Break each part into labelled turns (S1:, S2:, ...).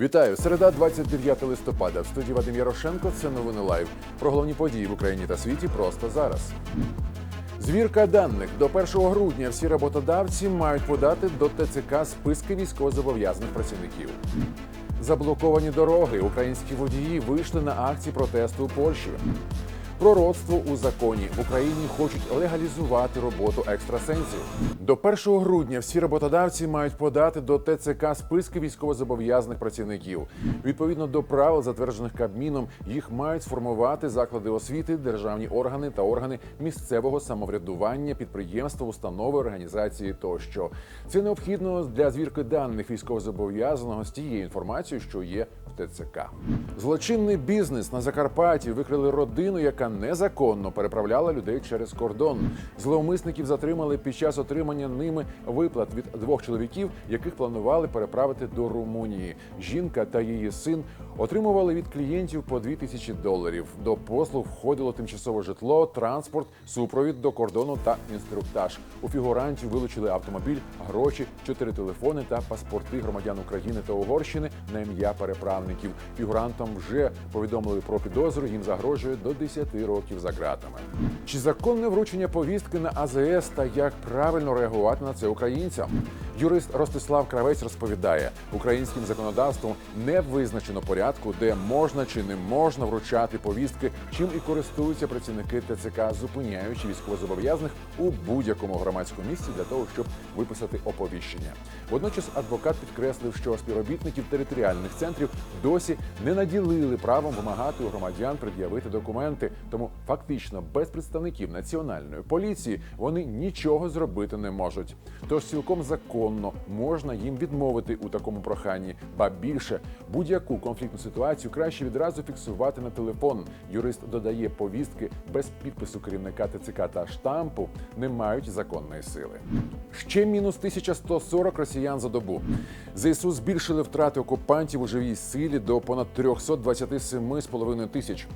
S1: Вітаю! Середа, 29 листопада. В студії Вадим Ярошенко. Це новини лайв. Про головні події в Україні та світі просто зараз. Звірка даних до 1 грудня всі роботодавці мають подати до ТЦК списки військовозобов'язаних працівників. Заблоковані дороги. Українські водії вийшли на акції протесту у Польщі. Пророцтво у законі в Україні хочуть легалізувати роботу екстрасенсів. До 1 грудня всі роботодавці мають подати до ТЦК списки військовозобов'язаних працівників. Відповідно до правил, затверджених Кабміном, їх мають сформувати заклади освіти, державні органи та органи місцевого самоврядування, підприємства, установи, організації тощо. Це необхідно для звірки даних військовозобов'язаного з тією інформацією, що є в ТЦК. Злочинний бізнес на Закарпатті викрили родину, яка незаконно переправляла людей через кордон. Зловмисників затримали під час отримання ними виплат від двох чоловіків, яких планували переправити до Румунії. Жінка та її син отримували від клієнтів по 2 тисячі доларів. До послуг входило тимчасове житло, транспорт, супровід до кордону та інструктаж. У фігурантів вилучили автомобіль, гроші, чотири телефони та паспорти громадян України та Угорщини на ім'я переправників. Фігурантам вже повідомили про підозру. Їм загрожує до 10 років за ґратами. Чи законне вручення повістки на АЗС та як правильно реагувати на це українцям? Юрист Ростислав Кравець розповідає, українським законодавством не визначено порядку, де можна чи не можна вручати повістки, чим і користуються працівники ТЦК, зупиняючи військовозобов'язаних у будь-якому громадському місці для того, щоб виписати оповіщення. Водночас адвокат підкреслив, що співробітників територіальних центрів досі не наділили правом вимагати у громадян пред'явити документи, тому фактично без представників національної поліції вони нічого зробити не можуть. Тож цілком законно можна їм відмовити у такому проханні, ба більше будь-яку конфліктну ситуацію краще відразу фіксувати на телефон. Юрист додає повістки без підпису керівника ТЦК та штампу не мають законної сили. Ще мінус 1140 росіян за добу. ЗСУ збільшили втрати окупантів у живій силі до понад 327,5 тисяч.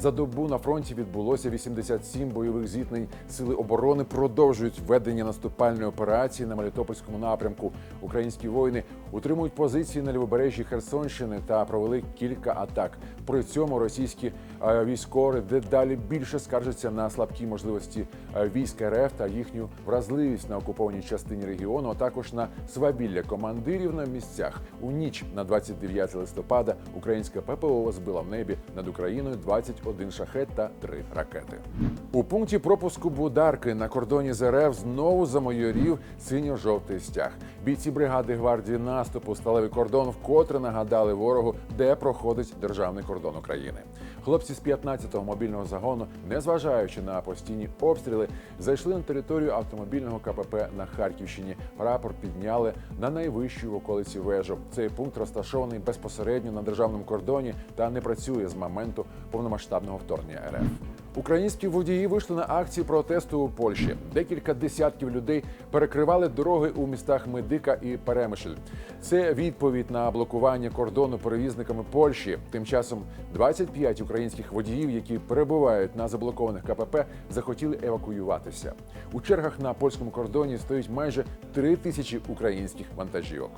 S1: За добу на фронті відбулося 87 бойових зіткнень. Сили оборони продовжують ведення наступальної операції на Мелітопольському напрямку. Українські воїни утримують позиції на лівобережжі Херсонщини та провели кілька атак. При цьому російські е, військові дедалі більше скаржаться на слабкі можливості е, військ РФ та їхню вразливість на окупованій частині регіону, а також на свавілля командирів на місцях. У ніч на 29 листопада українська ППО збила в небі над Україною 21 шахет та 3 ракети. У пункті пропуску Бударки на кордоні з РФ знову замайорів синьо-жовтий стяг. Бійці бригади гвардії наступу сталевий кордон вкотре нагадали ворогу, де проходить державний кордон України. Хлопці з 15-го мобільного загону, незважаючи на постійні обстріли, зайшли на територію автомобільного КПП на Харківщині. Прапор підняли на найвищу в околиці вежу. Цей пункт розташований безпосередньо на державному кордоні та не працює з моменту повномасштабного вторгнення РФ. Українські водії вийшли на акції протесту у Польщі. Декілька десятків людей перекривали дороги у містах Медика і Перемишль. Це відповідь на блокування кордону перевізниками Польщі. Тим часом 25 українських водіїв, які перебувають на заблокованих КПП, захотіли евакуюватися. У чергах на польському кордоні стоїть майже 3 тисячі українських вантажівок.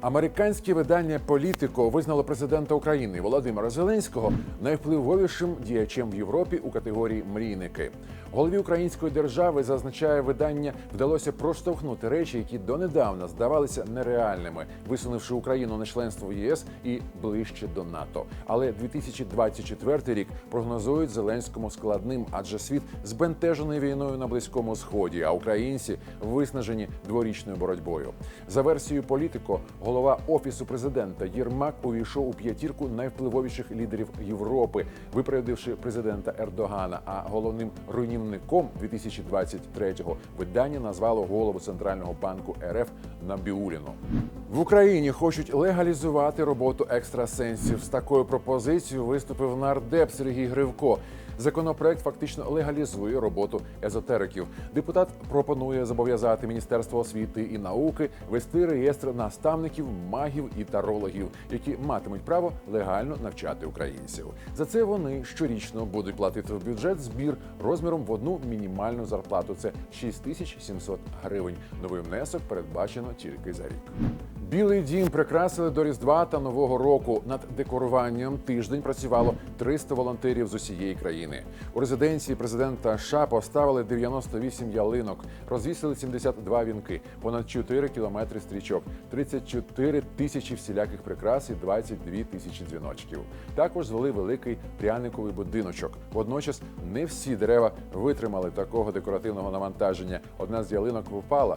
S1: Американське видання Політико визнало президента України Володимира Зеленського найвпливовішим діячем в Європі у категорії мрійники. Голові української держави зазначає видання, вдалося проштовхнути речі, які донедавна здавалися нереальними, висунувши Україну на членство в ЄС і ближче до НАТО. Але 2024 рік прогнозують Зеленському складним, адже світ збентежений війною на близькому сході, а українці виснажені дворічною боротьбою. За версією політико, голова офісу президента Єрмак увійшов у п'ятірку найвпливовіших лідерів Європи, випередивши президента Ердогана. А головним руйнівником 2023-го видання назвало голову центрального банку РФ Набіуліну. В Україні хочуть легалізувати роботу екстрасенсів. З такою пропозицією виступив нардеп Сергій Гривко. Законопроект фактично легалізує роботу езотериків. Депутат пропонує зобов'язати Міністерство освіти і науки вести реєстр наставників, магів і тарологів, які матимуть право легально навчати українців. За це вони щорічно будуть платити в бюджет збір розміром в одну мінімальну зарплату. Це 6700 гривень. Новий внесок передбачено тільки за рік. Білий дім прикрасили до Різдва та Нового року. Над декоруванням тиждень працювало 300 волонтерів з усієї країни. У резиденції президента США поставили 98 ялинок, розвісили 72 вінки, понад 4 кілометри стрічок, 34 тисячі всіляких прикрас і 22 тисячі дзвіночків. Також звели великий пряниковий будиночок. Водночас не всі дерева витримали такого декоративного навантаження. Одна з ялинок впала,